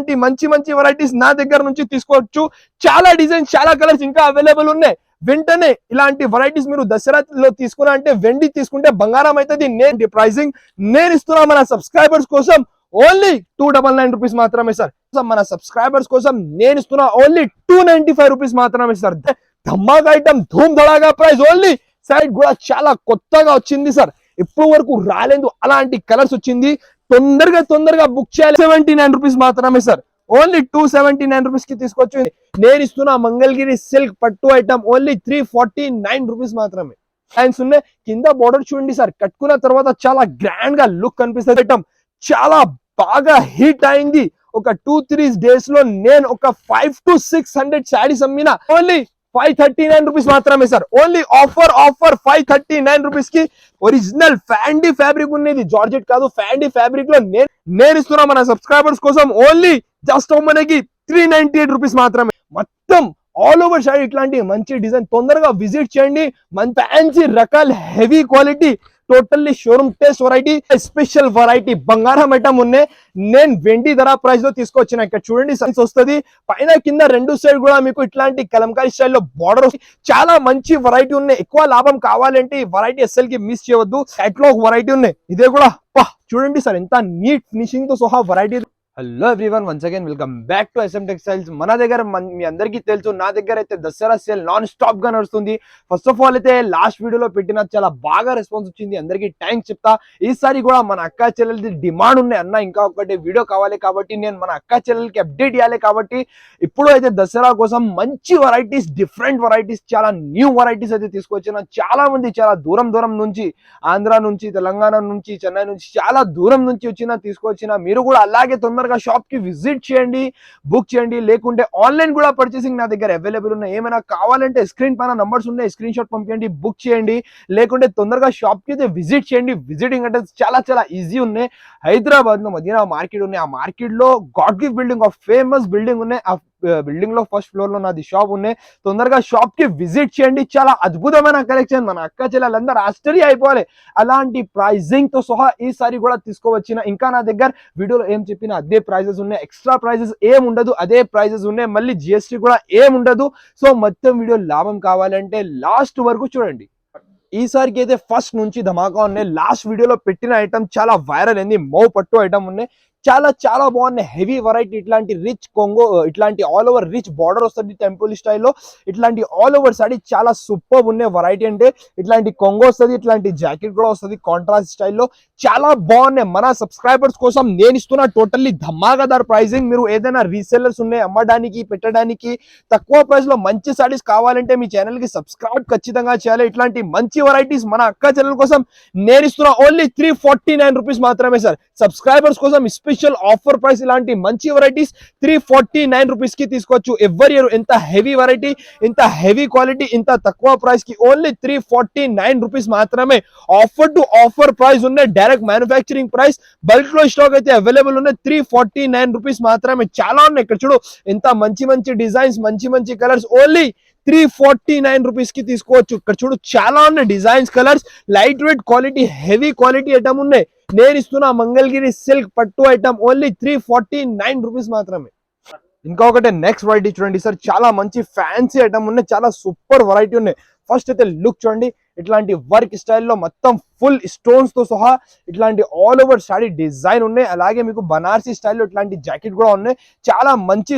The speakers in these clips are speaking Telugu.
ఇలాంటి మంచి మంచి వెరైటీస్ నా దగ్గర నుంచి తీసుకోవచ్చు. చాలా డిజైన్స్ చాలా కలర్స్ ఇంకా అవైలబుల్ ఉన్నాయి. వెంటనే ఇలాంటి వెరైటీస్ మీరు దసరాలో తీసుకున్నా అంటే వెండి తీసుకుంటే బంగారం అవుతుంది నేను ప్రైసింగ్ నేను ఇస్తున్నా మన సబ్స్క్రైబర్స్ కోసం only two double nine rupees మాత్రమే సార్ మన సబ్స్క్రైబర్స్ కోసం నేను ఇస్తున్నా only two ninety five rupees మాత్రమే సార్ ధమాక్ ఐటమ్ ధూమ్ ధడాగా ప్రైస్ ఓన్లీ సైడ్ కూడా చాలా కొత్తగా వచ్చింది సార్ ఇప్పుడు వరకు రాలేదు. అలాంటి కలర్స్ వచ్చింది. తొందరగా తొందరగా బుక్ చేయాలి. సెవెంటీ నైన్ రూపీస్ మాత్రమే sir only two seventy nine రూపీస్కి తీసుకొచ్చింది నేను ఇస్తున్నా మంగళగిరి సిల్క్ పట్టు item only three forty nine rupees మాత్రమే. లైన్స్ ఉన్నాయి కింద బోర్డర్ చూడండి సార్ కట్టుకున్న తర్వాత చాలా గ్రాండ్గా లుక్ కనిపిస్తుంది ఐటమ్ చాలా బాగా హిట్ అయింది. ఒక టూ త్రీ డేస్లో నేను ఒక five to six hundred saris అమ్మిన. Only five thirty nine rupees మాత్రమే sir only offer offer five thirty nine రూపీస్కి ఒరిజినల్ ఫ్యాండీ ఫ్యాబ్రిక్ ఉన్నది. జార్జెట్ కాదు ఫ్యాండీ ఫ్యాబ్రిక్లో నేను నేను ఇస్తున్నా మన సబ్స్క్రైబర్స్ కోసం ఓన్లీ జస్ట్ మనకి త్రీ నైన్టీ ఎయిట్ రూపీస్ మాత్రమే. మొత్తం ఆల్ ఓవర్ సైడ్ ఇట్లాంటి మంచి డిజైన్ తొందరగా విజిట్ చేయండి. మన ఫ్యాన్సీ రకాల heavy quality totally showroom test variety special variety బంగారం ఐటమ్ ఉన్నాయి. నేను వెండి ధర ప్రైస్లో తీసుకొచ్చిన. ఇక్కడ చూడండి సైన్స్ వస్తుంది. పైన కింద రెండు సైడ్ కూడా మీకు ఇట్లాంటి కలంకారీ స్టైల్లో బార్డర్ చాలా మంచి వెరైటీ ఉన్నాయి. ఎక్కువ లాభం కావాలంటే ఈ వెరైటీ ఎస్ఎల్కి మిస్ చేయవద్దు. సైట్లో ఒక వెరైటీ ఉన్నాయి. ఇదే కూడా. చూడండి సార్ ఎంత నీట్ ఫినిషింగ్తో సహా variety hello everyone once again welcome back to SM textiles మన దగ్గర మీ అందరికీ తెలుసు నా దగ్గర అయితే దసరా సేల్ నాన్ స్టాప్గా నడుస్తుంది. ఫస్ట్ ఆఫ్ ఆల్ అయితే లాస్ట్ వీడియోలో పెట్టిన చాలా బాగా రెస్పాన్స్ వచ్చింది. అందరికీ థ్యాంక్స్ చెప్తా. ఈసారి కూడా మన అక్క చెల్లెలది డిమాండ్ ఉన్నాయి అన్న ఇంకా ఒకటి వీడియో కావాలి కాబట్టి నేను మన అక్క చెల్లెలకి అప్డేట్ ఇవ్వాలి కాబట్టి ఇప్పుడు అయితే దసరా కోసం మంచి వెరైటీస్ డిఫరెంట్ వెరైటీస్ చాలా న్యూ వెరైటీస్ అయితే తీసుకొచ్చిన. చాలా మంది చాలా దూరం దూరం నుంచి ఆంధ్ర నుంచి తెలంగాణ నుంచి చెన్నై నుంచి చాలా దూరం నుంచి వచ్చిన తీసుకొచ్చిన. మీరు కూడా అలాగే తొందరగా షాప్కి విజిట్ చేయండి బుక్ చేయండి. లేకుంటే ఆన్లైన్ కూడా పర్చేసింగ్ నా దగ్గర అవైలబుల్ ఉన్నాయి. ఏమైనా కావాలంటే స్క్రీన్ పైన నంబర్స్ ఉన్నాయి స్క్రీన్ షాట్ పంపించండి బుక్ చేయండి. లేకుంటే తొందరగా షాప్కి అయితే విజిట్ చేయండి. విజిటింగ్ అంటే చాలా చాలా ఈజీ ఉన్నాయి. హైదరాబాద్లో మదీనా మార్కెట్ ఉన్నాయి. ఆ మార్కెట్లో గాడ్ గిఫ్ట్ బిల్డింగ్ ఒక ఫేమస్ బిల్డింగ్ ఉన్నాయి. ఆ బిల్డింగ్లో ఫస్ట్ ఫ్లోర్లో నాది షాప్ ఉన్నాయి. తొందరగా షాప్కి విజిట్ చేయండి. చాలా అద్భుతమైన కలెక్షన్ మన అక్క చెల్లెలందరూ ఆశ్చర్య అయిపోవాలి. అలాంటి ప్రైజింగ్తో సహా ఈసారి కూడా తీసుకోవచ్చిన. ఇంకా నా దగ్గర వీడియోలో ఏం చెప్పిన అదే ప్రైజెస్ ఉన్నాయి. ఎక్స్ట్రా ప్రైజెస్ ఏం ఉండదు. అదే ప్రైజెస్ ఉన్నాయి. మళ్ళీ జిఎస్టీ కూడా ఏం ఉండదు. సో మొత్తం వీడియో లాభం కావాలంటే లాస్ట్ వరకు చూడండి. ఈసారికి అయితే ఫస్ట్ నుంచి ధమాకా ఉన్నాయి. లాస్ట్ వీడియోలో పెట్టిన ఐటమ్ చాలా వైరల్ అయింది. మౌ పట్టు ఐటమ్ ఉన్నాయి. చాలా చాలా బాగున్నాయి. హెవీ వెరైటీ ఇట్లాంటి రిచ్ కొంగో uh, ఇట్లాంటి ఆల్ ఓవర్ రిచ్ బార్డర్ వస్తుంది టెంపుల్ స్టైల్లో ఇట్లాంటి ఆల్ ఓవర్ సాడీ చాలా సూపర్ ఉన్నాయి వెరైటీ అంటే. ఇట్లాంటి కొంగో వస్తుంది ఇట్లాంటి జాకెట్ కూడా వస్తుంది కాంట్రాస్ట్ స్టైల్లో చాలా బాగున్నాయి. మన సబ్స్క్రైబర్స్ కోసం నేను ఇస్తున్న టోటల్లీ ధమాకాదార్ ప్రైజింగ్ మీరు ఏదైనా రీసెల్లర్స్ ఉన్నాయి అమ్మడానికి పెట్టడానికి తక్కువ ప్రైస్లో మంచి సారీస్ కావాలంటే మీ ఛానల్కి సబ్స్క్రైబ్ ఖచ్చితంగా చేయాలి. ఇట్లాంటి మంచి వెరైటీస్ మన అక్క ఛానల్ కోసం నేను ఇస్తున్న only three forty nine rupees మాత్రమే సార్ సబ్స్క్రైబర్స్ కోసం స్పెషల్ ఆఫర్ ప్రైస్ ఇలాంటి మంచి వెరైటీస్ త్రీ ఫార్టీ నైన్ రూపీస్కి తీసుకోవచ్చు. ఎవరి ఇయర్ ఎంత హెవీ వెరైటీ ఇంత హెవీ క్వాలిటీ ఇంత తక్కువ ప్రైస్కి only three forty nine rupees మాత్రమే ఆఫర్ టు ఆఫర్ ప్రైస్ ఉన్నాయి డైరెక్ట్ మ్యానుఫ్యాక్చరింగ్ ప్రైస్ బల్క్లో స్టాక్ అయితే అవైలబుల్ ఉన్నాయి త్రీ ఫార్టీ నైన్ రూపీస్ మాత్రమే. చాలా ఉన్నాయి ఇక్కడ చూడు. ఎంత మంచి మంచి డిజైన్స్ మంచి మంచి colours only three forty nine రూపీస్కి తీసుకోవచ్చు. ఇక్కడ చూడు చాలా ఉన్నాయి designs colours light weight quality heavy quality item ఉన్నాయి. నేను ఇస్తున్న మంగళగిరి సిల్క్ పట్టు item only three forty nine rupees మాత్రమే. ఇంకొకటి నెక్స్ట్ వెరైటీ చూడండి సార్. చాలా మంచి ఫ్యాన్సీ ఐటమ్ ఉన్నాయి చాలా సూపర్ వెరైటీ ఉన్నాయి. ఫస్ట్ అయితే లుక్ చూడండి ఇట్లాంటి వర్క్ స్టైల్లో మొత్తం ఫుల్ స్టోన్స్తో సహా ఇట్లాంటి ఆల్ ఓవర్ శాడీ డిజైన్ ఉన్నాయి. అలాగే మీకు బనార్సీ స్టైల్లో ఇట్లాంటి జాకెట్ కూడా ఉన్నాయి. చాలా మంచి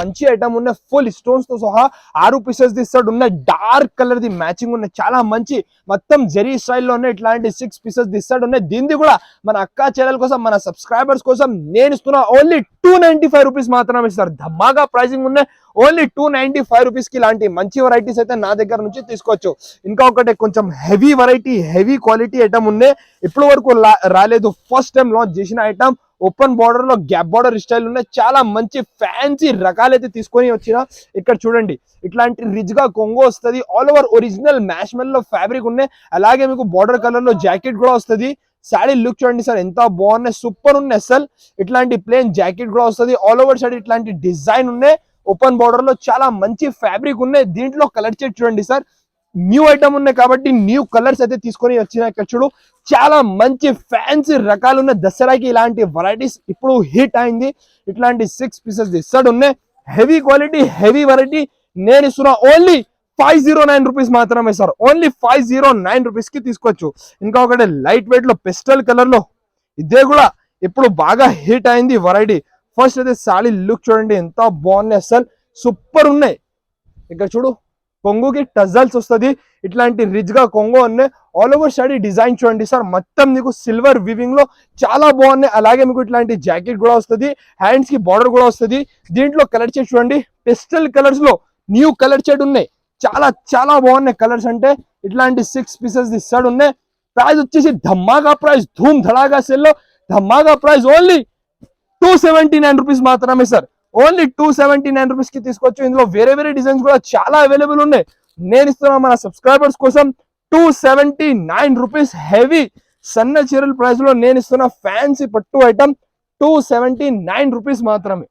మంచి ఐటమ్ ఉన్నాయి. ఫుల్ స్టోన్స్తో సహా ఆరు పీసెస్ దిస్తాడు ఉన్నాయి. డార్క్ కలర్ ది మ్యాచింగ్ ఉన్నాయి. చాలా మంచి మొత్తం జరీ స్టైల్లో ఉన్నాయి. ఇట్లాంటి సిక్స్ పీసెస్ దిస్తాడు ఉన్నాయి. దీనిది కూడా మన అక్క చెల్లెల కోసం మన సబ్స్క్రైబర్స్ కోసం నేను ఇస్తున్నా only two ninety five rupees మాత్రమే ఇస్తారు. ధమాగా ప్రైసింగ్ ఉన్నాయి. ఓన్లీ టూ నైన్టీ ఫైవ్ రూపీస్కి ఇలాంటి మంచి వెరైటీస్ అయితే నా దగ్గర నుంచి తీసుకోవచ్చు. ఇంకా ఒకటి కొంచెం heavy variety heavy quality item ఉన్నాయి ఇప్పటి వరకు రాలేదు. ఫస్ట్ టైం లాంచ్ చేసిన ఐటమ్ ఓపెన్ బార్డర్లో గ్యాప్ బార్డర్ స్టైల్ ఉన్నాయి చాలా మంచి ఫ్యాన్సీ రకాలైతే తీసుకొని వచ్చిన. ఇక్కడ చూడండి. ఇట్లాంటి రిచ్గా కొంగు వస్తుంది. All over original marshmallow fabric ఉన్నాయి అలాగే మీకు బార్డర్ కలర్లో జాకెట్ కూడా వస్తుంది. శాడీ లుక్ చూడండి సార్ ఎంత బాగున్నాయి సూపర్ ఉన్నాయి అసలు. ఇట్లాంటి ప్లేన్ జాకెట్ కూడా వస్తుంది. ఆల్ ఓవర్ సైడ్ ఇట్లాంటి డిజైన్ ఉన్నాయి ఓపెన్ బార్డర్లో చాలా మంచి ఫ్యాబ్రిక్ ఉన్నాయి దీంట్లో కలర్ చెట్ చూడండి సార్ న్యూ ఐటమ్ ఉన్నాయి కాబట్టి న్యూ కలర్స్ అయితే తీసుకొని వచ్చిన ఇక్కడ చూడు. చాలా మంచి ఫ్యాన్సీ రకాలు ఉన్న దసరాకి ఇలాంటి వెరైటీస్ ఇప్పుడు హిట్ అయింది. ఇట్లాంటి సిక్స్ పీసెస్ ఇస్తాడు ఉన్నాయి. హెవీ క్వాలిటీ హెవీ వెరైటీ నేను ఇస్తున్నా only five zero nine rupees మాత్రమే sir only five zero nine రూపీస్కి తీసుకోవచ్చు. ఇంకా ఒకటి లైట్ వెయిట్లో పెస్టల్ కలర్లో ఇదే కూడా ఇప్పుడు బాగా హిట్ అయింది వెరైటీ ఫస్ట్ అయితే సాడీ లుక్ చూడండి. ఎంత బాగున్నాయి అసలు. సూపర్ ఉన్నాయి. ఇక్కడ చూడు. కొంగుకి టజల్స్ వస్తుంది. ఇట్లాంటి రిచ్గా కొంగు ఉన్నాయి ఆల్ ఓవర్ సాడీ డిజైన్ చూడండి సార్. మొత్తం మీకు సిల్వర్ వివింగ్లో చాలా బాగున్నాయి. అలాగే మీకు ఇట్లాంటి జాకెట్ కూడా వస్తుంది. హ్యాండ్స్కి బార్డర్ కూడా వస్తుంది. దీంట్లో కలర్ షేడ్ చూడండి. పెస్టల్ కలర్స్లో న్యూ కలర్ షేడ్ ఉన్నాయి. చాలా చాలా బాగున్నాయి కలర్స్ అంటే. ఇట్లాంటి సిక్స్ పీసెస్ ఇస్తాడు ఉన్నాయి. ప్రైస్ వచ్చేసి ధమ్మాగా ప్రైస్ ధూమ్ ధడాగా సెల్లో ధమ్మాగా price only two seventy nine rupees మాత్రమే sir. Only two seventy nine రూపీస్కి తీసుకోవచ్చు ఇందులో వేరే వేరే డిజైన్స్ కూడా చాలా అవైలబుల్ ఉన్నాయి. నేను ఇస్తున్నా మన సబ్స్క్రైబర్స్ కోసం two seventy nine rupees heavy సన్న చీరల ప్రైస్లో నేను ఇస్తున్న ఫ్యాన్సీ పట్టు item two seventy nine rupees మాత్రమే.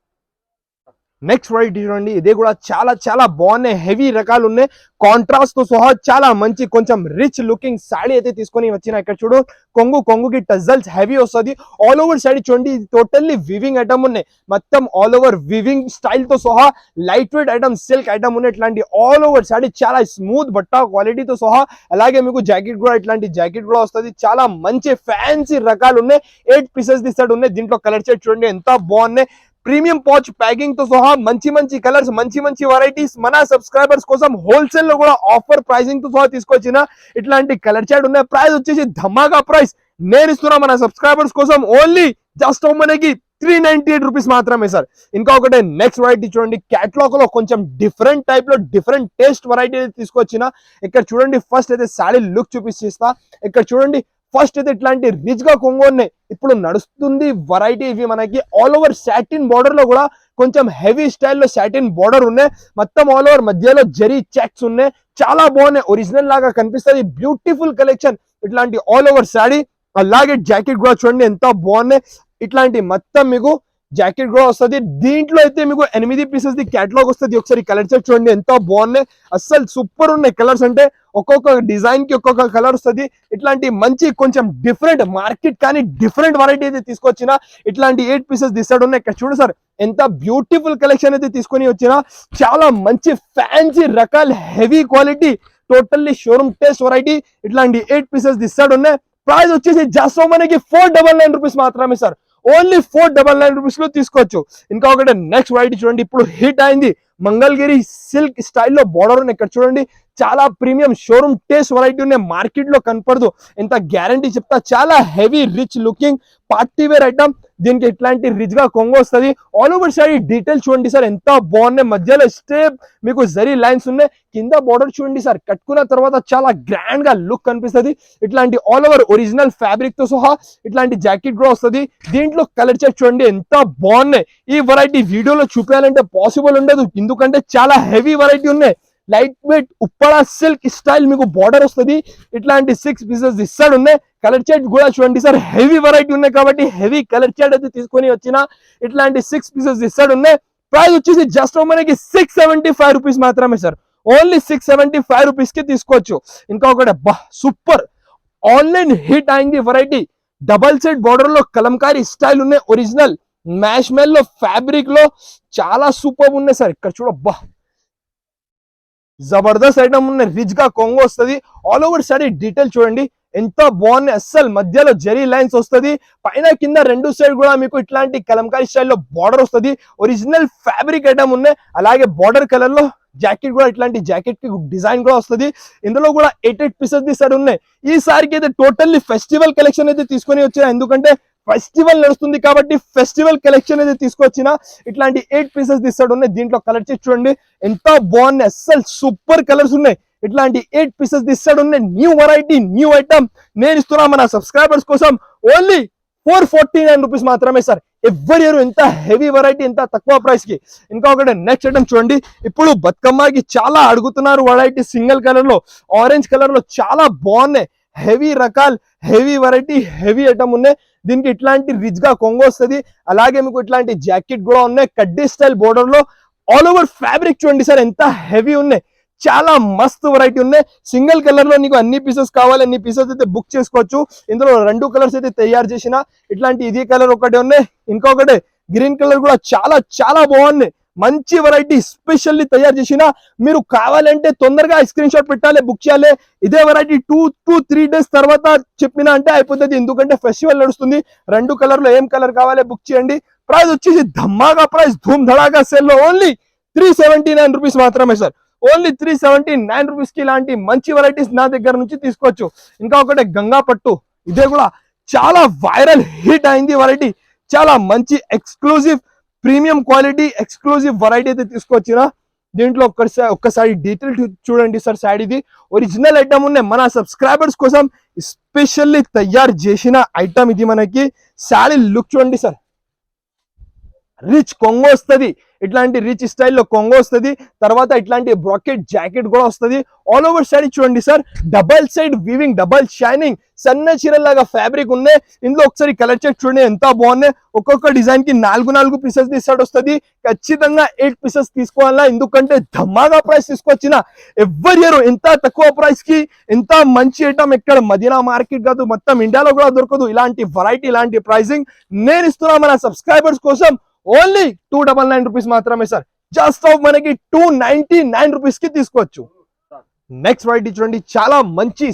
నెక్స్ట్ వెరైటీ చూడండి. ఇది కూడా చాలా చాలా బాగున్నాయి. హెవీ రకాలు ఉన్నాయి. కాంట్రాస్ట్తో సహా చాలా మంచి కొంచెం రిచ్ లుకింగ్ సాడీ అయితే తీసుకొని వచ్చిన ఇక్కడ చూడు. కొంగు కొంగుకి టజల్స్ హెవీ వస్తుంది. ఆల్ ఓవర్ సాడీ చూడండి. ఇది టోటల్లీ వివింగ్ ఐటమ్ ఉన్నాయి. మొత్తం ఆల్ ఓవర్ వివింగ్ స్టైల్తో సహా light weight item silk item ఉన్నాయి. ఇట్లాంటి ఆల్ ఓవర్ సాడీ చాలా స్మూత్ బట్ట క్వాలిటీతో సహా. అలాగే మీకు జాకెట్ కూడా ఇట్లాంటి జాకెట్ కూడా వస్తుంది. చాలా మంచి ఫ్యాన్సీ రకాలు ఉన్నాయి. ఎయిట్ పీసెస్ దిస్తాడు ఉన్నాయి. దీంట్లో కలర్ షేడ్ చూడండి. ఎంత బాగున్నాయి. ప్రీమియం పాచ్ ప్యాకింగ్తో సహా మంచి మంచి కలర్స్ మంచి మంచి వెరైటీస్ మన సబ్స్క్రైబర్స్ కోసం హోల్సేల్లో కూడా ఆఫర్ ప్రైసింగ్తో సహా తీసుకొచ్చిన ఇట్లాంటి కలర్ చాట్ ఉన్నాయి. ప్రైస్ వచ్చేసి ధమాకా ప్రైస్ నేను ఇస్తున్నా మన సబ్స్క్రైబర్స్ కోసం ఓన్లీ జస్ట్ మనకి త్రీ నైన్టీ ఎయిట్ రూపీస్ మాత్రమే సార్ ఇంకా ఒకటి నెక్స్ట్ వెరైటీ చూడండి. క్యాట్లాగ్లో కొంచెం డిఫరెంట్ టైప్లో డిఫరెంట్ టేస్ట్ వెరైటీ తీసుకొచ్చిన. ఇక్కడ చూడండి ఫస్ట్ అయితే శారీ లుక్ చూపిస్తా. ఇక్కడ చూడండి ఫస్ట్ అయితే ఇట్లాంటి రిచ్గా కొంగు ఉన్నాయి ఇప్పుడు నడుస్తుంది. వెరైటీ ఇవి మనకి ఆల్ ఓవర్ సాటిన్ బార్డర్లో కూడా కొంచెం హెవీ స్టైల్లో సాటిన్ బార్డర్ ఉన్నాయి. మొత్తం ఆల్ ఓవర్ మధ్యలో జరీ చెక్స్ ఉన్నాయి. చాలా బాగున్నాయి. ఒరిజినల్ లాగా కనిపిస్తుంది. బ్యూటిఫుల్ కలెక్షన్ ఇట్లాంటి ఆల్ ఓవర్ శాడీ అలాగే జాకెట్ కూడా చూడండి ఎంత బాగున్నాయి. ఇట్లాంటి మొత్తం మీకు జాకెట్ కూడా వస్తుంది. దీంట్లో అయితే మీకు ఎనిమిది పీసెస్ ది క్యాటలాగ్ వస్తుంది. ఒకసారి కలర్ సెట్ చూడండి. ఎంత బాగున్నాయి. అస్సలు సూపర్ ఉన్నాయి కలర్స్ అంటే ఒక్కొక్క డిజైన్కి ఒక్కొక్క కలర్ వస్తుంది. ఇట్లాంటి మంచి కొంచెం డిఫరెంట్ మార్కెట్ కానీ డిఫరెంట్ వెరైటీ అయితే తీసుకొచ్చిన ఇట్లాంటి ఎయిట్ పీసెస్ డిసైడ్ ఉన్నాయి. ఇక్కడ చూడు సార్ ఎంత బ్యూటిఫుల్ కలెక్షన్ అయితే తీసుకొని వచ్చిన చాలా మంచి ఫ్యాన్సీ రకాల heavy quality totally showroom taste variety ఇట్లాంటి ఎయిట్ పీసెస్ డిసైడ్ ఉన్నాయి. ప్రైస్ వచ్చేసి జస్ట్ మనకి ఫోర్ డబల్ నైన్ రూపీస్ మాత్రమే sir. Only four double nine రూపీస్లో తీసుకోవచ్చు. ఇంకా ఒకటి నెక్స్ట్ వెరైటీ చూడండి. ఇప్పుడు హిట్ అయింది. మంగళగిరి సిల్క్ స్టైల్లో బార్డర్ ఉన్నాయి ఇక్కడ చూడండి. చాలా ప్రీమియం షోరూమ్ టేస్ట్ వెరైటీ ఉన్నాయి. మార్కెట్లో కనపడదు. ఎంత గ్యారంటీ చెప్తా. చాలా heavy rich looking party wear item దీనికి ఇట్లాంటి రిచ్గా కొంగు వస్తుంది. ఆల్ ఓవర్ సైడ్ డీటెయిల్ చూడండి సార్ ఎంత బాగున్నాయి. మధ్యలో స్టేప్ మీకు జరీ లైన్స్ ఉన్నాయి. కింద బార్డర్ చూడండి సార్ కట్టుకున్న తర్వాత చాలా గ్రాండ్గా లుక్ కనిపిస్తుంది. ఇట్లాంటి ఆల్ ఓవర్ ఒరిజినల్ ఫ్యాబ్రిక్తో సహా ఇట్లాంటి జాకెట్ కూడా వస్తుంది. దీంట్లో కలర్ చెక్ చూడండి ఎంత బాగున్నాయి. ఈ వెరైటీ వీడియోలో చూపించాలంటే పాసిబుల్ ఉండదు. ఎందుకంటే చాలా హెవీ వెరైటీ ఉన్నాయి. Light weight Uppada silk style మీకు బార్డర్ వస్తుంది. ఇట్లాంటి సిక్స్ పీసెస్ ఇస్తాడు ఉన్నాయి. కలర్ చాట్ కూడా చూడండి సార్. హెవీ వెరైటీ ఉన్నాయి కాబట్టి హెవీ కలర్ చాట్ అయితే తీసుకొని వచ్చిన ఇట్లాంటి సిక్స్ పీసెస్ ఇస్తాడు ఉన్నాయి. ప్రైస్ వచ్చేసి జస్ట్ మనకి సిక్స్ సెవెంటీ ఫైవ్ రూపీస్ మాత్రమే sir. Only six seventy five రూపీస్కి తీసుకోవచ్చు. ఇంకా ఒకటి బా సూపర్ ఆన్లైన్ హిట్ అయింది వెరైటీ డబల్ సెట్ బార్డర్లో కలంకారీ స్టైల్ ఉన్నాయి. ఒరిజినల్ మ్యాష్ మెల్లో ఫ్యాబ్రిక్లో. చాలా సూపర్ ఉన్నాయి సార్. ఇక్కడ చూడబ్బా జబర్దస్త్ ఐటమ్ ఉన్న రిచ్గా కొంగు వస్తుంది. ఆల్ ఓవర్ సైడ్ డీటెయిల్ చూడండి. ఎంత బాగున్నాయి. అస్సలు మధ్యలో జరీ లైన్స్ వస్తుంది. పైన కింద రెండు సైడ్ కూడా మీకు ఇట్లాంటి కలంకారీ స్టైల్లో బార్డర్ వస్తుంది. ఒరిజినల్ ఫ్యాబ్రిక్ ఐటమ్ ఉన్నాయి. అలాగే బార్డర్ కలర్లో జాకెట్ కూడా ఇట్లాంటి జాకెట్కి డిజైన్ కూడా వస్తుంది. ఇందులో కూడా ఎయిట్ ఎయిట్ పీసెస్ ది సార్ ఉన్నాయి. ఈసారికి అయితే టోటల్లీ ఫెస్టివల్ కలెక్షన్ అయితే తీసుకొని వచ్చాయి ఎందుకంటే ఫెస్టివల్ నడుస్తుంది కాబట్టి ఫెస్టివల్ కలెక్షన్ అయితే తీసుకొచ్చిన ఇట్లాంటి ఎయిట్ పీసెస్ తీస్తాడు ఉన్నాయి. దీంట్లో కలర్ చేసి చూడండి. ఎంత బాగున్నాయి. అస్సలు సూపర్ కలర్స్ ఉన్నాయి. ఇట్లాంటి ఎయిట్ పీసెస్ తీస్తాడు ఉన్నాయి. న్యూ వెరైటీ న్యూ ఐటమ్ నేను ఇస్తున్నా మన సబ్స్క్రైబర్స్ కోసం only four forty nine rupees మాత్రమే సార్. ఎవరి ఇయర్ ఎంత హెవీ వెరైటీ ఎంత తక్కువ ప్రైస్కి? ఇంకా ఒకటి నెక్స్ట్ ఐటమ్ చూడండి. ఇప్పుడు బతుకమ్మకి చాలా అడుగుతున్నారు వెరైటీ సింగిల్ కలర్లో. ఆరెంజ్ కలర్లో చాలా బాగున్నాయి. హెవీ రకాల్ హెవీ వెరైటీ హెవీ ఐటమ్ ఉన్నాయి. దీనికి ఇట్లాంటి రిచ్గా కొంగు వస్తుంది. అలాగే మీకు ఇట్లాంటి జాకెట్ కూడా ఉన్నాయి. కడ్డీ స్టైల్ బోర్డర్లో ఆల్ ఓవర్ ఫ్యాబ్రిక్ చూడండి సార్ ఎంత హెవీ ఉన్నాయి. చాలా మస్తు వెరైటీ ఉన్నాయి. సింగిల్ కలర్లో నీకు అన్ని పీసెస్ కావాలి అన్ని పీసెస్ అయితే బుక్ చేసుకోవచ్చు. ఇందులో రెండు కలర్స్ అయితే తయారు చేసిన ఇట్లాంటి ఇది కలర్ ఒకటి ఉన్నాయి. ఇంకొకటి గ్రీన్ కలర్ కూడా చాలా చాలా బాగున్నాయి. మంచి వెరైటీ స్పెషల్లీ తయారు చేసిన మీరు కావాలంటే తొందరగా స్క్రీన్ షాట్ పెట్టాలి బుక్ చేయాలి. ఇదే variety two two three days తర్వాత చెప్పిన అంటే అయిపోతుంది. ఎందుకంటే ఫెస్టివల్ నడుస్తుంది. రెండు కలర్లో ఏం కలర్ కావాలి బుక్ చేయండి. ప్రైస్ వచ్చేసి ధమ్మాగా ప్రైస్ ధూమ్ ధడాగా సెల్లో only three seventy nine rupees మాత్రమే sir only three seventy nine రూపీస్కి ఇలాంటి మంచి వెరైటీస్ నా దగ్గర నుంచి తీసుకోవచ్చు. ఇంకా ఒకటి గంగా పట్టు. ఇదే కూడా చాలా వైరల్ హిట్ అయింది వెరైటీ చాలా మంచి exclusive premium quality exclusive variety అయితే తీసుకొచ్చిన దీంట్లో ఒక్కసారి ఒక్కసారి డీటెయిల్ చూడండి సార్ సైడ్ ఇది. ఒరిజినల్ ఐటమ్ ఉన్నాయి. మన సబ్స్క్రైబర్స్ కోసం స్పెషల్లీ తయారు చేసిన ఐటమ్ ఇది మనకి. శారీ లుక్ చూడండి సార్. రిచ్ కొంగు వస్తుంది. ఇట్లాంటి రిచ్ స్టైల్లో కొంగ వస్తుంది. తర్వాత ఇట్లాంటి బ్రాకెట్ జాకెట్ కూడా వస్తుంది. ఆల్ ఓవర్ సైడ్ చూడండి sir double side weaving double shining సన్న చీరల్లాగా ఫ్యాబ్రిక్ ఉన్నాయి. ఇందులో ఒకసారి కలర్ చెక్ చూడండి ఎంత బాగున్నాయి. ఒక్కొక్క డిజైన్కి నాలుగు నాలుగు పీసెస్ తీసాడు వస్తుంది. ఖచ్చితంగా ఎయిట్ పీసెస్ తీసుకోవాలా? ఎందుకంటే ధమాగా ప్రైస్ తీసుకొచ్చిన. ఎవరి ఇయర్ ఎంత తక్కువ ప్రైస్కి ఎంత మంచి ఐటమ్ ఎక్కడ? మదీనా మార్కెట్ కాదు మొత్తం ఇండియాలో కూడా దొరకదు. ఇలాంటి వెరైటీ ఇలాంటి ప్రైసింగ్ నేను ఇస్తున్నా మన సబ్స్క్రైబర్స్ కోసం. Only two double nine rupees మాత్రమే సార్. జస్ట్ ఆఫ్ మనకి టూ నైన్టీ నైన్ రూపీస్కి తీసుకోవచ్చు నెక్స్ట్ వెరైటీ చూడండి చాలా మంచి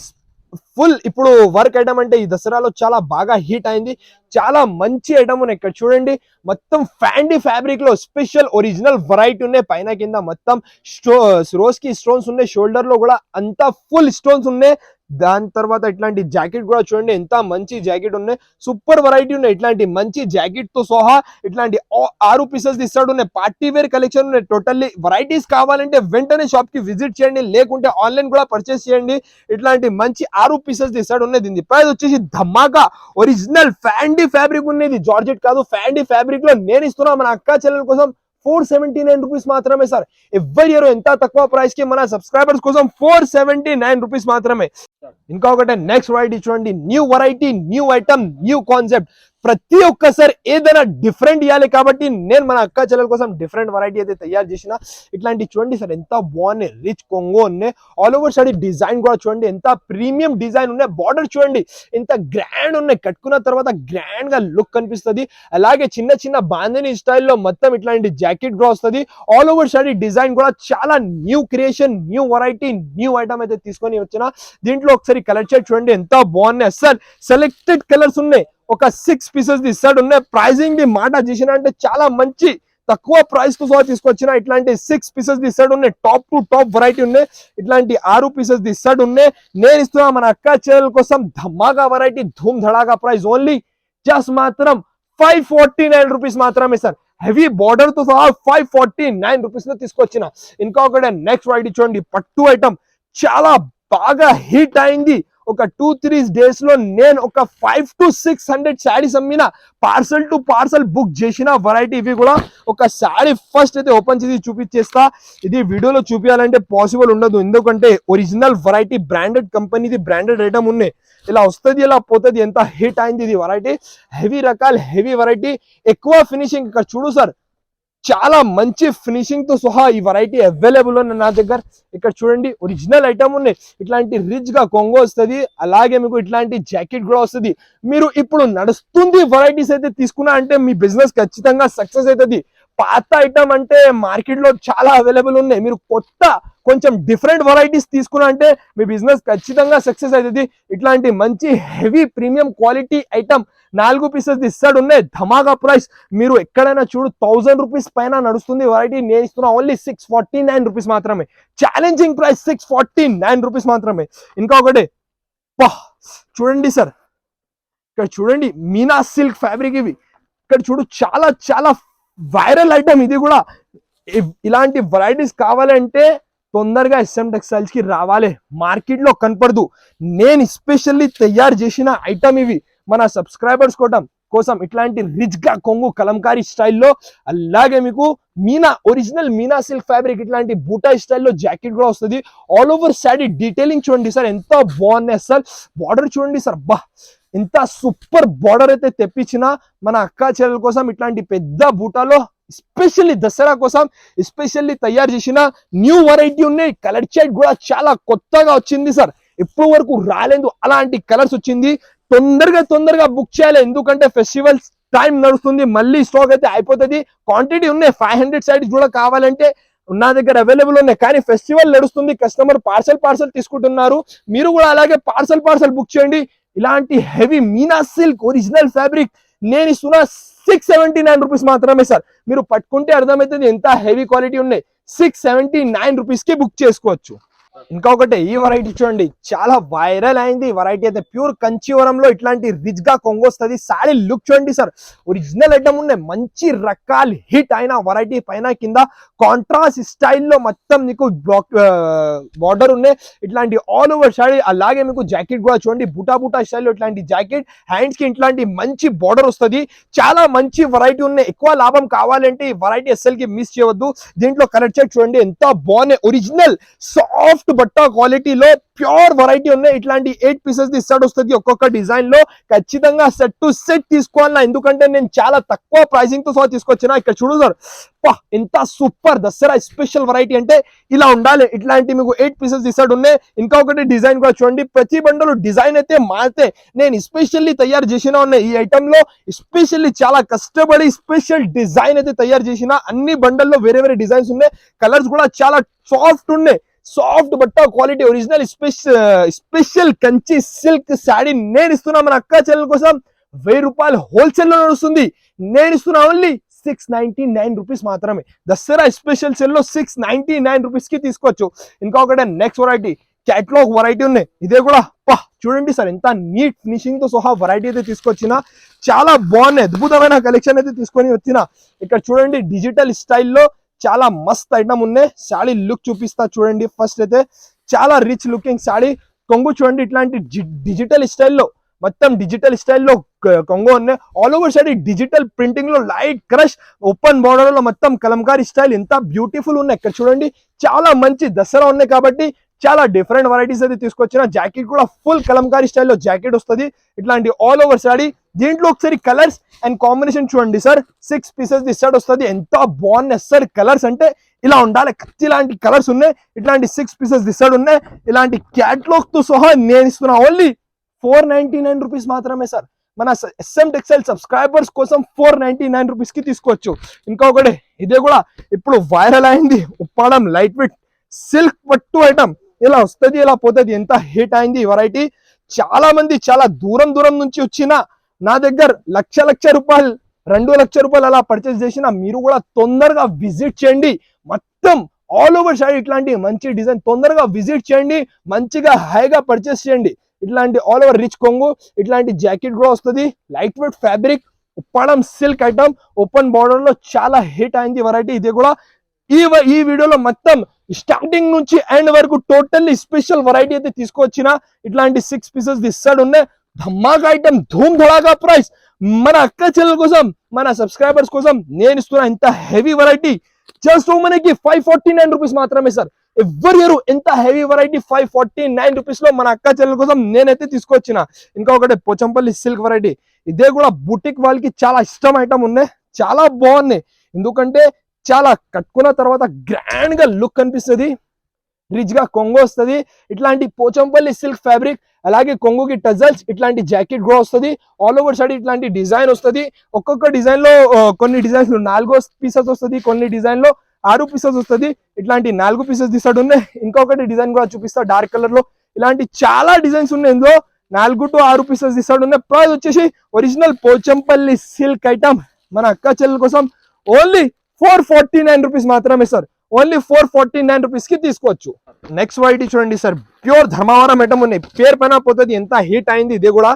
ఫుల్ ఇప్పుడు వర్క్ ఐటమ్ అంటే ఈ దసరాలో చాలా బాగా హీట్ అయింది. చాలా మంచి ఐటమ్ ఉన్నాయి ఇక్కడ చూడండి. మొత్తం ఫ్యాండీ ఫ్యాబ్రిక్లో స్పెషల్ ఒరిజినల్ వెరైటీ ఉన్నాయి. పైన కింద మొత్తం స్టో రోజ్కి స్టోన్స్ ఉన్నాయి. షోల్డర్లో కూడా అంతా ఫుల్ స్టోన్స్ ఉన్నాయి. దాని తర్వాత ఇట్లాంటి జాకెట్ కూడా చూడండి. ఎంత మంచి జాకెట్ ఉన్నాయి. సూపర్ వెరైటీ ఉన్నాయి. ఇట్లాంటి మంచి జాకెట్తో సహా ఇట్లాంటి ఆ- ఆరు పీసెస్ ఇస్తాడు ఉన్నాయి. పార్టీ వేర్ కలెక్షన్ ఉన్నాయి. టోటల్లీ వెరైటీస్ కావాలంటే వెంటనే షాప్కి విజిట్ చేయండి. లేకుంటే ఆన్లైన్ కూడా పర్చేస్ చేయండి. ఇట్లాంటి మంచి ఆరు పీసెస్ ఇస్తాడు ఉన్నాయి దీని ప్రైస్ వచ్చేసి ధమాకా ఒరిజినల్ ఫ్యాండీ ఫ్యాబ్రిక్ ఉన్నది జార్జెట్ కాదు ఫ్యాండీ ఫ్యాబ్రిక్లో నేను ఇస్తున్నా మన అక్క చెల్లెల కోసం ఫోర్ సెవెంటీ నైన్ రూపీస్ మాత్రమే సార్ ఎవరి ఇయర్ ఎంత తక్కువ ప్రైస్కి మన సబ్స్క్రైబర్స్ కోసం ఫోర్ సెవెంటీ నైన్ రూపీస్ మాత్రమే ఇంకొకటి నెక్స్ట్ వెరైటీ చూడండి new variety new item new concept ప్రతి ఒక్కసారి ఏదైనా డిఫరెంట్ ఇవ్వాలి కాబట్టి నేను మన అక్క చెల్లెల కోసం డిఫరెంట్ వెరైటీ అయితే తయారు చేసిన. ఇట్లాంటి చూడండి సార్ ఎంత బాగున్నాయి. రిచ్ కొంగో ఉన్నాయి. ఆల్ ఓవర్ సైడ్ డిజైన్ కూడా చూడండి. ఎంత ప్రీమియం డిజైన్ ఉన్నాయి. బార్డర్ చూడండి. ఎంత గ్రాండ్ ఉన్నాయి. కట్టుకున్న తర్వాత గ్రాండ్గా లుక్ కనిపిస్తుంది. అలాగే చిన్న చిన్న బాంధని స్టైల్లో మొత్తం ఇట్లాంటి జాకెట్ కూడా వస్తుంది. ఆల్ ఓవర్ సైడ్ డిజైన్ కూడా చాలా new creation new variety new item అయితే తీసుకొని వచ్చిన. దీంట్లో ఒకసారి కలర్ షర్ట్ చూడండి. ఎంత బాగున్నాయి. అసలు సెలెక్టెడ్ కలర్స్ ఉన్నాయి. ఒక సిక్స్ పీసెస్ ఇస్తాడు ఉన్నాయి. ప్రైజింగ్ ది మాట చేసిన అంటే చాలా మంచి తక్కువ ప్రైస్తో సహా తీసుకొచ్చిన ఇట్లాంటి సిక్స్ పీసెస్ ఇస్తాడు ఉన్నాయి. టాప్ టు టాప్ వెరైటీ ఉన్నాయి. ఇట్లాంటి ఆరు పీసెస్ ఇస్తాడు ఉన్నాయి. నేను ఇస్తున్నా మన అక్క చెల్లెల కోసం ధమాగా వెరైటీ ధూమ్ ధడాగా ప్రైస్ ఓన్లీ జస్ట్ మాత్రం ఫైవ్ ఫార్టీ నైన్ రూపీస్ మాత్రమే సార్ హెవీ బార్డర్తో సహా ఫైవ్ ఫార్టీ నైన్ రూపీస్లో తీసుకొచ్చిన. ఒకటే నెక్స్ట్ వెరైటీ చూడండి. పట్టు ఐటమ్ చాలా బాగా హీట్ అయింది. ఒక టూ త్రీ డేస్లో నేను ఒక five to six hundred saris అమ్మిన పార్సల్ టు పార్సల్ బుక్ చేసిన వెరైటీ ఇవి కూడా ఒక శారీ ఫస్ట్ అయితే ఓపెన్ చేసి చూపించేస్తా. ఇది వీడియోలో చూపించాలంటే పాసిబుల్ ఉండదు. ఎందుకంటే ఒరిజినల్ వెరైటీ బ్రాండెడ్ కంపెనీది బ్రాండెడ్ ఐటమ్ ఉన్నాయి ఇలా వస్తుంది ఇలా పోతుంది ఎంత హిట్ అయింది ఇది వెరైటీ హెవీ రకాల హెవీ వెరైటీ ఎక్కువ ఫినిషింగ్ ఇక్కడ చూడు సార్ చాలా మంచి ఫినిషింగ్తో సహా ఈ వెరైటీ అవైలబుల్ ఉంది నా దగ్గర. ఇక్కడ చూడండి ఒరిజినల్ ఐటమ్ ఉన్నాయి. ఇట్లాంటి రిచ్గా కొంగో వస్తుంది అలాగే మీకు ఇట్లాంటి జాకెట్ కూడా వస్తుంది. మీరు ఇప్పుడు నడుస్తుంది వెరైటీస్ అయితే తీసుకున్నా అంటే మీ బిజినెస్ ఖచ్చితంగా సక్సెస్ అవుతుంది. పాత ఐటమ్ అంటే మార్కెట్లో చాలా అవైలబుల్ ఉన్నాయి మీరు కొత్త కొంచెం డిఫరెంట్ వెరైటీస్ తీసుకున్నా అంటే మీ బిజినెస్ ఖచ్చితంగా సక్సెస్ అవుతుంది. ఇట్లాంటి మంచి హెవీ ప్రీమియం క్వాలిటీ ఐటమ్ నాలుగు పీసెస్ ఇస్తాడు ఉన్నాయి. ధమాగా ప్రైస్ మీరు ఎక్కడైనా చూడు థౌసండ్ రూపీస్ పైన నడుస్తుంది వెరైటీ నేను ఇస్తున్నా only six forty nine rupees మాత్రమే. Challenging price six forty nine rupees మాత్రమే. ఇంకా ఒకటి. పా చూడండి సార్ ఇక్కడ చూడండి మీనా సిల్క్ ఫ్యాబ్రిక్ ఇవి. ఇక్కడ చూడు చాలా చాలా వైరల్ ఐటమ్ ఇది కూడా. ఇలాంటి వెరైటీస్ కావాలంటే తొందరగా ఎస్ఎం టెక్స్టైల్స్కి రావాలి. మార్కెట్లో కనపడదు. నేను స్పెషల్లీ తయారు చేసిన ఐటమ్ ఇవి. మన సబ్స్క్రైబర్స్ కోటం కోసం ఇట్లాంటి రిచ్గా కొంగు కలంకారీ స్టైల్లో అలాగే మీకు Meena original Meena silk fabric ఇట్లాంటి బూటా స్టైల్లో జాకెట్ కూడా వస్తుంది. ఆల్ ఓవర్ శాడీ డీటెయిలింగ్ చూడండి సార్ ఎంత బాగున్నాయి సార్ బార్డర్ చూడండి సార్ బా ఇంత సూపర్ బార్డర్ అయితే తెప్పించినా మన అక్క చెల్లెల కోసం ఇట్లాంటి పెద్ద బూటాలో ఎస్పెషల్లీ దసరా కోసం ఎస్పెషల్లీ తయారు చేసిన న్యూ వెరైటీ ఉన్నాయి. కలర్ షేడ్ కూడా చాలా కొత్తగా వచ్చింది సార్. ఎప్పుడు వరకు రాలేదు అలాంటి కలర్స్ వచ్చింది. తొందరగా తొందరగా బుక్ చేయాలి ఎందుకంటే ఫెస్టివల్స్ టైం నడుస్తుంది మళ్ళీ స్టాక్ అయితే అయిపోతుంది. క్వాంటిటీ ఉన్నాయి ఫైవ్ హండ్రెడ్ సైడ్స్ కూడా కావాలంటే నా దగ్గర అవైలబుల్ ఉన్నాయి కానీ ఫెస్టివల్ నడుస్తుంది కస్టమర్ పార్సల్ పార్సల్ తీసుకుంటున్నారు. మీరు కూడా అలాగే పార్సల్ పార్సల్ బుక్ చేయండి. ఇలాంటి heavy Meena silk original fabric నేను ఇస్తున్న సిక్స్ సెవెంటీ నైన్ రూపీస్ మాత్రమే సార్. మీరు పట్టుకుంటే అర్థమవుతుంది ఎంత హెవీ క్వాలిటీ ఉన్నాయి. సిక్స్ సెవెంటీ నైన్ రూపీస్కి బుక్ చేసుకోవచ్చు. ఇంకొకటి ఈ వెరైటీ చూడండి చాలా వైరల్ అయింది. వెరైటీ అయితే ప్యూర్ కంచివరంలో ఇట్లాంటి రిచ్గా కొంగొస్తుంది. సారీ లుక్ చూడండి సార్ ఒరిజినల్ ఐటమ్ ఉన్నాయి. మంచి రకాల హిట్ అయిన వెరైటీ పైన కింద కాంట్రాస్ట్ స్టైల్లో మొత్తం మీకు బ్లాక్ బార్డర్ ఉన్నాయి. ఇట్లాంటి ఆల్ ఓవర్ సారీ అలాగే మీకు జాకెట్ కూడా చూడండి. బుటా బుటా స్టైల్లో ఇట్లాంటి జాకెట్ హ్యాండ్స్కి ఇట్లాంటి మంచి బార్డర్ వస్తుంది. చాలా మంచి వెరైటీ ఉన్నాయి. ఎక్కువ లాభం కావాలంటే ఈ వెరైటీ ఎస్ఎల్కి మిస్ చేయవద్దు. దీంట్లో కలెక్ట్ చెక్ చూడండి. ఎంత బాగున్నాయి. ఒరిజినల్ సాఫ్ట్ బట్ట క్వాలిటీలో ప్యూర్ వెరైటీ ఉన్నాయి. ఇట్లాంటి ఎయిట్ పీసెస్ ది సెట్ వస్తుంది ఒక్కొక్క డిజైన్లో. ఖచ్చితంగా సెట్ టు సెట్ తీసుకోవాలా ఎందుకంటే నేను చాలా తక్కువ ప్రైసింగ్తో సహా తీసుకొచ్చిన. ఇక్కడ చూడు సార్ పా ఎంత సూపర్ దసరా స్పెషల్ వెరైటీ అంటే ఇలా ఉండాలి. ఇట్లాంటి మీకు ఎయిట్ పీసెస్ ది సెట్ ఉన్నాయి. ఒకటి డిజైన్ కూడా చూడండి. ప్రతి బండలు డిజైన్ అయితే మారితే నేను స్పెషల్లీ తయారు చేసిన ఉన్నాయి ఈ ఐటమ్లో స్పెషల్లీ చాలా కష్టపడి స్పెషల్ డిజైన్ అయితే తయారు చేసిన అన్ని బండల్లో వేరే వేరే డిజైన్స్ ఉన్నాయి. కలర్స్ కూడా చాలా సాఫ్ట్ ఉన్నాయి. సాఫ్ట్ బట్ట quality original special Kanchi silk sari నేను ఇస్తున్నా మన అక్క చెల్లెల కోసం. వెయ్యి రూపాయలు హోల్సేల్లో నడుస్తుంది. నేను ఇస్తున్నా only six ninety nine rupees మాత్రమే. దసరా స్పెషల్ సెల్లో సిక్స్ నైన్టీ నైన్ రూపీస్కి తీసుకోవచ్చు. ఇంకొకటి నెక్స్ట్ వెరైటీ క్యాట్లాగ్ వెరైటీ ఉన్నాయి. ఇదే కూడా పా చూడండి సార్ ఎంత నీట్ ఫినిషింగ్తో సహా వెరైటీ అయితే తీసుకొచ్చిన. చాలా బాగున్నాయి అద్భుతమైన కలెక్షన్ అయితే తీసుకొని వచ్చిన. ఇక్కడ చూడండి డిజిటల్ స్టైల్లో చాలా మస్త్ ఐటమ్ ఉన్నాయి. శాడీ లుక్ చూపిస్తా చూడండి. ఫస్ట్ అయితే చాలా రిచ్ లుకింగ్ శాడీ కొంగు చూడండి ఇట్లాంటి డిజిటల్ స్టైల్లో మొత్తం డిజిటల్ స్టైల్లో కొంగు ఉన్నాయి. ఆల్ ఓవర్ సైడ్ డిజిటల్ ప్రింటింగ్లో లైట్ క్రష్ ఓపెన్ బార్డర్లో మొత్తం కలంకారీ స్టైల్ ఎంత బ్యూటిఫుల్ ఉన్నాయి. ఇక్కడ చూడండి చాలా మంచి దసరా ఉన్నాయి కాబట్టి చాలా డిఫరెంట్ వెరైటీస్ అయితే తీసుకొచ్చిన. జాకెట్ కూడా ఫుల్ కలంకారీ స్టైల్లో జాకెట్ వస్తుంది. ఇట్లాంటి ఆల్ ఓవర్ శాడీ దీంట్లో ఒకసారి కలర్స్ అండ్ కాంబినేషన్ చూడండి sir six pieces the shirt వస్తుంది. ఎంత బాగున్నాయి సార్ కలర్స్ అంటే ఇలా ఉండాలి. ఇలాంటి కలర్స్ ఉన్నాయి. ఇట్లాంటి సిక్స్ పీసెస్ ది షర్ట్ ఉన్నాయి. ఇలాంటి క్యాట్లాగ్తో సహా నేను ఇస్తున్నా only four ninety nine rupees మాత్రమే సార్ మన ఎస్ఎం టెక్స్టైల్ సబ్స్క్రైబర్స్ కోసం ఫోర్ నైన్టీ నైన్ రూపీస్కి తీసుకోవచ్చు. ఇంకొకటి ఇదే కూడా ఇప్పుడు వైరల్ అయింది. ఉప్పాడం లైట్ వెయిట్ సిల్క్ పట్టు ఐటమ్ ఇలా వస్తుంది ఇలా పోతుంది ఎంత హిట్ అయింది వెరైటీ చాలా మంది చాలా దూరం దూరం నుంచి వచ్చిన నా దగ్గర లక్ష లక్ష రూపాయలు రెండు లక్ష రూపాయలు అలా పర్చేస్ చేసిన మీరు కూడా తొందరగా విజిట్ చేయండి. మొత్తం ఆల్ ఓవర్ సైడ్ ఇట్లాంటి మంచి డిజైన్ తొందరగా విజిట్ చేయండి. మంచిగా హైగా పర్చేస్ చేయండి. ఇట్లాంటి ఆల్ ఓవర్ రిచ్ కొంగు ఇట్లాంటి జాకెట్ కూడా వస్తుంది. Light weight fabric ఉప్పడం silk item open బార్డర్లో చాలా హిట్ అయింది వెరైటీ ఇది కూడా ఈ ఈ వీడియోలో మొత్తం స్టార్టింగ్ నుంచి ఎండ్ వరకు టోటల్లీ స్పెషల్ వెరైటీ అయితే తీసుకొచ్చిన ఇట్లాంటి సిక్స్ పీసెస్ ఇస్తాడు ఉన్నాయి. ధమాకా ఐటమ్ ధూమ్ ధడాకా ప్రైస్ మన అక్క చెల్లెల కోసం మన సబ్స్క్రైబర్స్ కోసం నేను ఇస్తున్న ఇంత హెవీ వెరైటీ జస్ట్ మనకి ఫైవ్ ఫార్టీ నైన్ రూపీస్ మాత్రమే సార్ ఎవరి ఇయర్ ఎంత heavy variety five forty nine రూపీస్లో మన అక్క చెల్లెల కోసం నేనైతే తీసుకొచ్చిన ఇంకా ఒకటి పోచంపల్లి సిల్క్ వెరైటీ ఇదే కూడా బుటిక్ వాళ్ళకి చాలా ఇష్టం ఐటమ్ ఉన్నాయి. చాలా బాగున్నాయి. ఎందుకంటే చాలా కట్టుకున్న తర్వాత గ్రాండ్గా లుక్ కనిపిస్తుంది. రిచ్గా కొంగు వస్తుంది. ఇట్లాంటి పోచంపల్లి సిల్క్ ఫ్యాబ్రిక్ అలాగే కొంగుకి టజల్స్ ఇట్లాంటి జాకెట్ కూడా వస్తుంది. ఆల్ ఓవర్ సైడ్ ఇట్లాంటి డిజైన్ వస్తుంది. ఒక్కొక్క డిజైన్లో కొన్ని డిజైన్స్ నాలుగో పీసెస్ వస్తుంది కొన్ని డిజైన్లో ఆరు పీసెస్ వస్తుంది. ఇట్లాంటి నాలుగు పీసెస్ తీసాడు ఉన్నాయి. ఇంకొకటి డిజైన్ కూడా చూపిస్తా డార్క్ కలర్లో. ఇలాంటి చాలా డిజైన్స్ ఉన్నాయి ఇందులో. నాలుగు టు ఆరు పీసెస్ తీసాడు ఉన్నాయి. ప్రైస్ వచ్చేసి ఒరిజినల్ పోచంపల్లి సిల్క్ ఐటమ్ మన అక్క చెల్లెల కోసం. Only four forty nine rupees మాత్రమే sir. Only four forty nine రూపీస్కి తీసుకోవచ్చు. నెక్స్ట్ వైట్ చూడండి సార్. ప్యూర్ ధర్మవరం ఐటమ్ ఉన్నాయి. పేరు పైన పోతుంది. ఎంత హీట్ అయింది ఇది కూడా.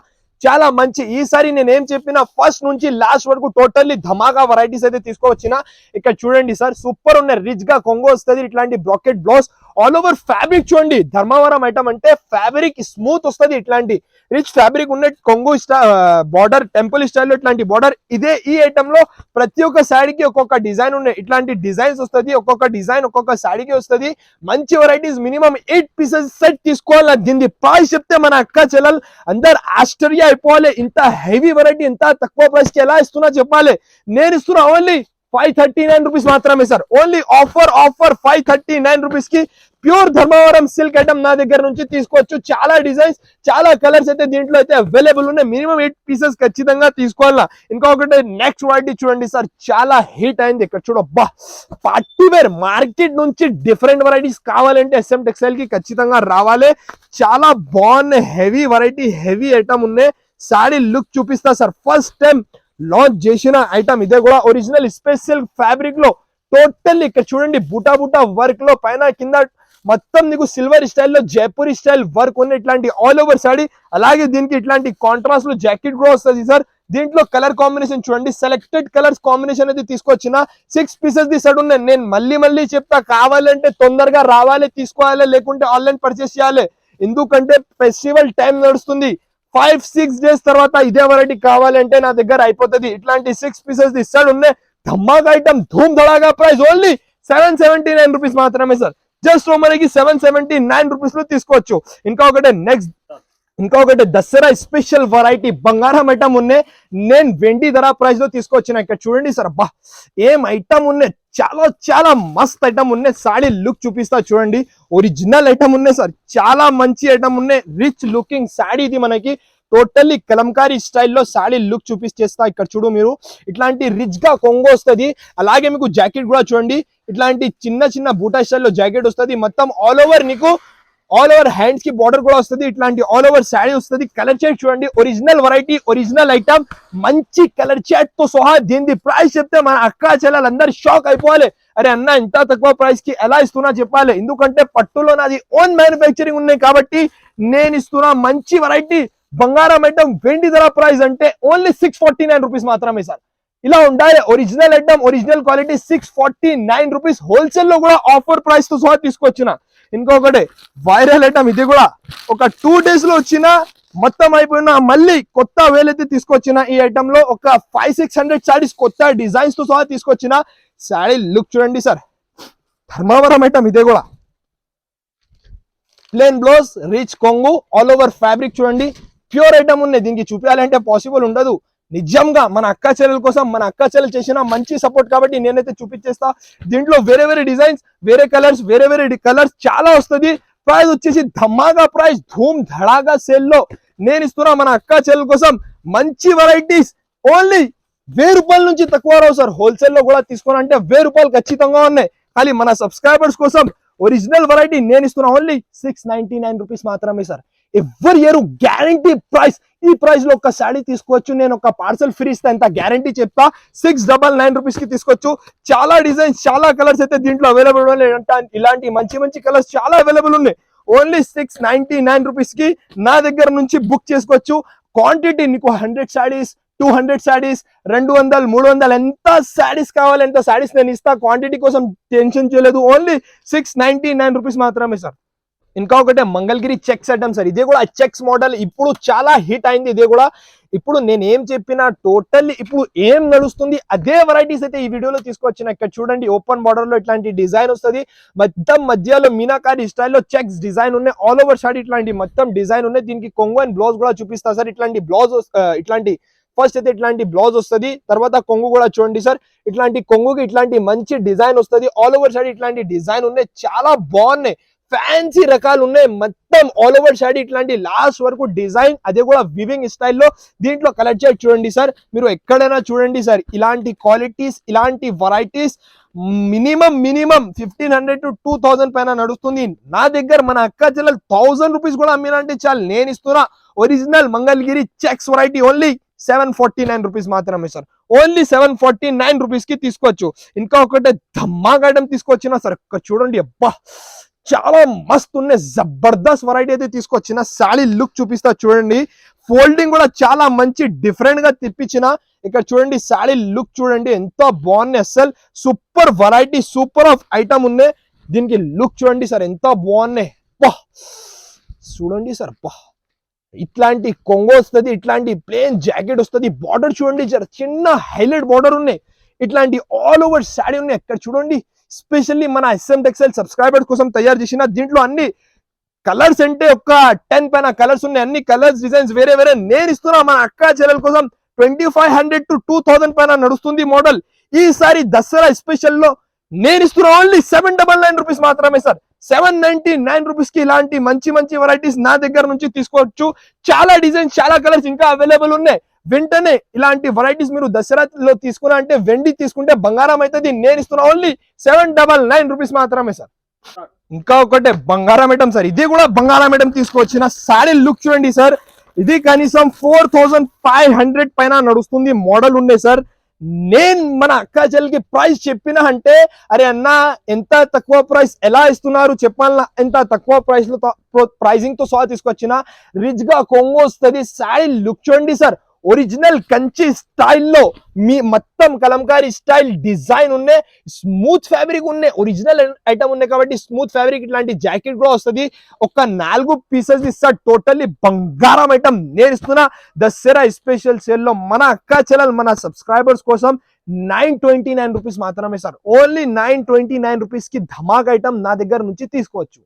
చాలా మంచి. ఈసారి నేను ఏం చెప్పినా ఫస్ట్ నుంచి లాస్ట్ వరకు టోటల్లీ ధమాకా వెరైటీస్ అయితే తీసుకోవచ్చిన ఇక్కడ చూడండి సార్ సూపర్ ఉన్న రిచ్గా కొంగు వస్తుంది. ఇట్లాంటి bracket blouse all over fabric చూడండి. ధర్మవరం ఐటమ్ అంటే ఫ్యాబ్రిక్ స్మూత్ వస్తుంది ఇట్లాంటి. రిచ్ ఫ్యాబ్రిక్ ఉన్న కొంగు బార్డర్ టెంపుల్ స్టైల్లో ఇట్లాంటి బార్డర్. ఇదే ఈ ఐటమ్లో ప్రతి ఒక్క శాడీకి ఒక్కొక్క డిజైన్ ఉన్నాయి. ఇట్లాంటి డిజైన్స్ వస్తది ఒక్కొక్క డిజైన్ ఒక్కొక్క శాడీకి వస్తది. మంచి varieties minimum eight pieces set తీసుకోవాలి? దీన్ని ప్రైస్ చెప్తే మన అక్క చెల్లెలు అందరు ఆశ్చర్య అయిపోవాలి ఇంత హెవీ వెరైటీ ఇంత తక్కువ ప్రైస్కి ఎలా ఇస్తున్నా చెప్పాలి. నేను ఇస్తున్నా only five thirty nine rupees మాత్రమే sir only offer offer five thirty nine రూపీస్కి ప్యూర్ ధర్మవరం సిల్క్ ఐటమ్ నా దగ్గర నుంచి తీసుకోవచ్చు చాలా డిజైన్స్ చాలా కలర్స్ అయితే దీంట్లో అయితే అవైలబుల్ ఉన్నాయి మినిమం ఎయిట్ పీసెస్ ఖచ్చితంగా తీసుకోవాలా ఇంకొకటి నెక్స్ట్ వెరైటీ చూడండి సార్ చాలా హిట్ అయింది ఇక్కడ చూడబ్బా పార్టీ వేర్ మార్కెట్ నుంచి డిఫరెంట్ వెరైటీస్ కావాలంటే ఎస్ఎం టెక్స్టైల్కి ఖచ్చితంగా రావాలి చాలా బాగున్నాయి హెవీ వెరైటీ హెవీ ఐటమ్ ఉన్నాయి సాడీ లుక్ చూపిస్తా సార్ ఫస్ట్ టైం లాంచ్ చేసిన ఐటమ్ ఇదే కూడా ఒరిజినల్ స్పెషల్ ఫ్యాబ్రిక్లో టోటల్ ఇక్కడ చూడండి బుటా బుటా వర్క్లో పైన కింద మొత్తం నీకు సిల్వర్ స్టైల్లో జైపూరి స్టైల్ వర్క్ ఉన్న ఇట్లాంటి ఆల్ ఓవర్ సాడీ అలాగే దీనికి ఇట్లాంటి కాంట్రాస్ట్లో జాకెట్ కూడా వస్తుంది సార్ దీంట్లో కలర్ కాంబినేషన్ చూడండి సెలెక్టెడ్ కలర్స్ కాంబినేషన్ అయితే తీసుకొచ్చిన సిక్స్ పీసెస్ ది ఉన్నాయి. నేను మళ్ళీ మళ్ళీ చెప్తా కావాలంటే తొందరగా రావాలి తీసుకోవాలి లేకుంటే ఆన్లైన్ పర్చేస్ చేయాలి. ఎందుకంటే ఫెస్టివల్ టైం నడుస్తుంది. ఫైవ్ సిక్స్ డేస్ తర్వాత ఇదే వెరైటీ కావాలంటే నా దగ్గర అయిపోతుంది. ఇట్లాంటి సిక్స్ పీసెస్ ది ఉన్నాయి. ధమాక్ ఐటమ్ ధూమ్ ధడాగా price only seven seventy nine rupees మాత్రమే సార్ జస్ట్ మనకి సెవెన్ సెవెంటీ నైన్ రూపీస్లో తీసుకోవచ్చు. ఇంకా ఒకటే నెక్స్ట్ ఇంకొకటి దసరా స్పెషల్ వెరైటీ బంగారం ఐటమ్ ఉన్నాయి. నేను వెండి ధర ప్రైస్లో తీసుకొచ్చిన ఇక్కడ చూడండి సార్. అబ్బా ఏం ఐటమ్ ఉన్నాయి? చాలా చాలా మస్త్ ఐటమ్ ఉన్నాయి. సాడీ లుక్ చూపిస్తా చూడండి. ఒరిజినల్ ఐటమ్ ఉన్నాయి సార్. చాలా మంచి ఐటమ్ ఉన్నాయి. రిచ్ లుకింగ్ సాడీ ఇది మనకి. టోటల్లీ కలంకారీ స్టైల్లో సాడీ లుక్ చూపిస్తేస్తా ఇక్కడ చూడు మీరు. ఇట్లాంటి రిచ్గా కొంగు వస్తుంది. అలాగే మీకు జాకెట్ కూడా చూడండి. ఇట్లాంటి చిన్న చిన్న బూటా స్టైల్లో జాకెట్ వస్తుంది. మొత్తం ఆల్ ఓవర్ నీకు ఆల్ ఓవర్ హ్యాండ్స్కి బార్డర్ కూడా వస్తుంది. ఇట్లాంటి ఆల్ ఓవర్ శారీ వస్తుంది. కలర్ చాట్ చూడండి. ఒరిజినల్ వెరైటీ ఒరిజినల్ ఐటమ్ మంచి కలర్ చాట్తో సహా దీని ప్రైస్ చెప్తే మన అక్క చెల్లెలందరూ షాక్ అయిపోవాలి. అరే అన్న ఇంత తక్కువ ప్రైస్కి ఎలా ఇస్తున్నా చెప్పాలి. ఎందుకంటే పట్టులో నాది ఓన్ మ్యానుఫ్యాక్చరింగ్ ఉన్నాయి కాబట్టి నేను ఇస్తున్నా మంచి వెరైటీ బంగారం ఐటమ్ వెండి ధర ప్రైస్ అంటే only six forty nine rupees మాత్రమే సార్ ఇలా ఉండాలి. Original item original quality six forty nine rupees హోల్సేల్లో కూడా ఆఫర్ ప్రైస్తో సహా తీసుకొచ్చిన. ఇంకొకటి వైరల్ ఐటమ్ ఇది కూడా. ఒక టూ డేస్లో వచ్చిన మొత్తం అయిపోయిన మళ్ళీ కొత్త వేలైతే తీసుకొచ్చిన ఈ ఐటమ్లో ఒక ఫైవ్ సిక్స్ హండ్రెడ్ శారీస్ కొత్త డిజైన్స్తో సహా తీసుకొచ్చిన శారీ లుక్ చూడండి సార్ ధర్మవరం ఐటమ్ ఇదే కూడా. ప్లేన్ బ్లౌజ్ రిచ్ కొంగు ఆల్ ఓవర్ ఫ్యాబ్రిక్ చూడండి. ప్యూర్ ఐటమ్ ఉన్నాయి దీనికి చూపించాలంటే పాసిబుల్ ఉండదు. నిజంగా మన అక్క చెల్లెల కోసం మన అక్క చెల్లెలు చేసిన మంచి సపోర్ట్ కాబట్టి నేనైతే చూపించేస్తా. దీంట్లో వేరే వేరే డిజైన్స్ వేరే కలర్స్ వేరే వేరే కలర్స్ చాలా వస్తుంది. ప్రైస్ వచ్చేసి ధమాగా ప్రైస్ ధూమ్ ధడాగా సేల్లో నేను ఇస్తున్నా మన అక్క చెల్లెల కోసం మంచి వెరైటీస్ ఓన్లీ వెయ్యి రూపాయల నుంచి తక్కువ రావు సార్. హోల్సేల్లో కూడా కూడా అంటే వెయ్యి రూపాయలు ఖచ్చితంగా ఉన్నాయి. కానీ మన సబ్స్క్రైబర్స్ కోసం ఒరిజినల్ వెరైటీ నేను ఇస్తున్నా only six ninety nine rupees మాత్రమే సార్. ఎవరి ఇయర్ గ్యారంటీ ప్రైస్ ఈ ప్రైస్లో ఒక శాడీ తీసుకోవచ్చు. నేను ఒక పార్సల్ ఫ్రీ ఇస్తా ఎంత గ్యారంటీ చెప్తా? సిక్స్ డబల్ నైన్ రూపీస్కి తీసుకోవచ్చు. చాలా డిజైన్స్ చాలా కలర్స్ అయితే దీంట్లో అవైలబుల్ ఉన్నాయి. ఇలాంటి మంచి మంచి కలర్స్ చాలా అవైలబుల్ ఉన్నాయి. ఓన్లీ సిక్స్ నైన్టీ నైన్ రూపీస్కి నా దగ్గర నుంచి బుక్ చేసుకోవచ్చు. క్వాంటిటీ నీకు hundred saris two hundred saris రెండు వందలు మూడు వందలు ఎంత శాడీస్ కావాలి ఎంత శాడీస్ నేను ఇస్తా. క్వాంటిటీ కోసం టెన్షన్ చేయలేదు. Only six ninety nine rupees మాత్రమే సార్ ఇంకా ఒకటే మంగళగిరి చెక్స్ ఐటమ్ సార్ ఇదే కూడా చెక్స్ మోడల్ ఇప్పుడు చాలా హిట్ అయింది. ఇదే కూడా ఇప్పుడు నేను ఏం చెప్పినా టోటల్ ఇప్పుడు ఏం నడుస్తుంది అదే వెరైటీస్ అయితే ఈ వీడియోలో తీసుకొచ్చిన. ఇక్కడ చూడండి ఓపెన్ బార్డర్లో ఇట్లాంటి డిజైన్ వస్తుంది. మొత్తం మధ్యలో మీనాకారి స్టైల్లో చెక్స్ డిజైన్ ఉన్నాయి. ఆల్ ఓవర్ షార్ట్ ఇట్లాంటి మొత్తం డిజైన్ ఉన్నాయి. దీనికి కొంగు అండ్ బ్లౌజ్ కూడా చూపిస్తా సార్ ఇట్లాంటి బ్లౌజ్ ఇట్లాంటి ఫస్ట్ అయితే ఇట్లాంటి బ్లౌజ్ వస్తుంది. తర్వాత కొంగు కూడా చూడండి సార్ ఇట్లాంటి కొంగుకి ఇట్లాంటి మంచి డిజైన్ వస్తుంది. ఆల్ ఓవర్ సైడ్ ఇట్లాంటి డిజైన్ ఉన్నాయి. చాలా బాగున్నాయి. ఫ్యాన్సీ రకాలు ఉన్నాయి. మొత్తం ఆల్ ఓవర్ సైడ్ ఇట్లాంటి లాస్ట్ వరకు డిజైన్ అదే కూడా వివింగ్ స్టైల్లో దీంట్లో కలెక్ట్ చేసి చూడండి సార్ మీరు ఎక్కడైనా చూడండి సార్ ఇలాంటి క్వాలిటీస్ ఇలాంటి varieties minimum minimum fifteen hundred to two thousand పైన నడుస్తుంది. నా దగ్గర మన అక్క చెల్లెలు థౌసండ్ రూపీస్ కూడా అమ్మినంటే చాలు. నేను ఇస్తున్నా original Mangalagiri checks variety only seven forty nine rupees మాత్రమే sir only seven forty nine రూపీస్కి తీసుకోవచ్చు. ఇంకా ఒకటి ధమ్మాగాడం తీసుకొచ్చిన సార్ చూడండి అబ్బా. చాలా మస్తు ఉన్నాయి జబర్దస్త్ వెరైటీ అయితే తీసుకొచ్చిన. సాలీ లుక్ చూపిస్తా చూడండి. ఫోల్డింగ్ కూడా చాలా మంచి డిఫరెంట్గా తిప్పించిన. ఇక్కడ చూడండి సాలీ లుక్ చూడండి ఎంత బాగున్నాయి అసలు super variety super off item ఉంది. దీనికి లుక్ చూడండి సార్ ఎంత బాగున్నాయి పా చూడండి సార్ పా ఇట్లాంటి కొంగో వస్తుంది ఇట్లాంటి ప్లేన్ జాకెట్ వస్తుంది. బార్డర్ చూడండి జర చిన్న హైలైట్ బార్డర్ ఉన్నాయి. ఇట్లాంటి ఆల్ ఓవర్ శాడీ ఉన్నాయి. ఇక్కడ చూడండి స్పెషల్లీ మన ఎస్ఎం టెక్స్టైల్ సబ్స్క్రైబర్స్ కోసం తయారు చేసిన దీంట్లో అన్ని కలర్స్ అంటే ఒక టెన్ పైన కలర్స్ ఉన్నాయి. అన్ని కలర్స్ డిజైన్స్ వేరే వేరే. నేను ఇస్తున్నా మన అక్క చెల్లెల కోసం twenty five hundred to two thousand పైన నడుస్తుంది మోడల్. ఈసారి దసరా స్పెషల్లో నేను ఇస్తున్నా only seven double nine rupees మాత్రమే సార్. సెవెన్ నైన్టీ నైన్ రూపీస్కి ఇలాంటి మంచి మంచి వెరైటీస్ నా దగ్గర నుంచి తీసుకోవచ్చు. చాలా డిజైన్స్ చాలా కలర్స్ ఇంకా అవైలబుల్ ఉన్నాయి. వెంటనే ఇలాంటి వెరైటీస్ మీరు దసరాలో తీసుకున్నా అంటే వెండి తీసుకుంటే బంగారం అవుతుంది. నేను ఇస్తున్నా only seven double nine rupees మాత్రమే సార్. ఇంకా ఒకటే బంగారం ఐటమ్ సార్. ఇది కూడా బంగారం ఐటమ్ తీసుకొచ్చిన సారీ లుక్ చూడండి సార్. ఇది కనీసం ఫోర్ థౌజండ్ ఫైవ్ హండ్రెడ్ పైన నడుస్తుంది. మోడల్ ఉండే సార్. నేను మన అక్క చెల్లికి ప్రైస్ చెప్పిన అంటే అరే అన్న ఎంత తక్కువ ప్రైస్ ఎలా ఇస్తున్నారు? చెప్పాలన్నా ఎంత తక్కువ ప్రైస్లో ప్రైజింగ్తో సహా తీసుకొచ్చిన. రిచ్గా కొంగు వస్తుంది. సారీ లుక్ చూడండి సార్. ఒరిజినల్ కంచి స్టైల్లో మీ మొత్తం కలంకారీ స్టైల్ డిజైన్ ఉన్నాయి స్మూత్ ఫ్యాబ్రిక్ ఉన్నాయి ఒరిజినల్ ఐటమ్ ఉన్నాయి కాబట్టి స్మూత్ ఫ్యాబ్రిక్ ఇట్లాంటి జాకెట్ కూడా వస్తుంది. ఒక నాలుగు పీసెస్ ఇస్తా టోటల్లీ బంగారం ఐటమ్. నేను ఇస్తున్నా దసరా స్పెషల్ సేల్లో మన అక్క చెల్లెలు మన సబ్స్క్రైబర్స్ కోసం నైన్ ట్వంటీ నైన్ రూపీస్ మాత్రమే sir. Only nine twenty nine రూపీస్కి ధమాక్ ఐటమ్ నా దగ్గర నుంచి తీసుకోవచ్చు.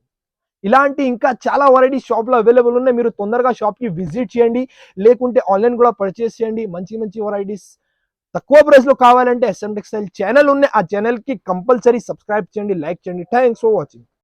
ఇలాంటి ఇంకా చాలా వెరైటీ షాప్లో అవైలబుల్ ఉన్నాయి. మీరు తొందరగా షాప్కి విజిట్ చేయండి. లేకుంటే ఆన్లైన్ కూడా పర్చేస్ చేయండి. మంచి మంచి వెరైటీస్ తక్కువ ప్రైస్లో కావాలంటే ఎస్ఎం టెక్స్టైల్ ఛానల్ ఉన్నాయి. ఆ ఛానల్కి కంపల్సరీ సబ్స్క్రైబ్ చేయండి. లైక్ చేయండి. Thanks for watching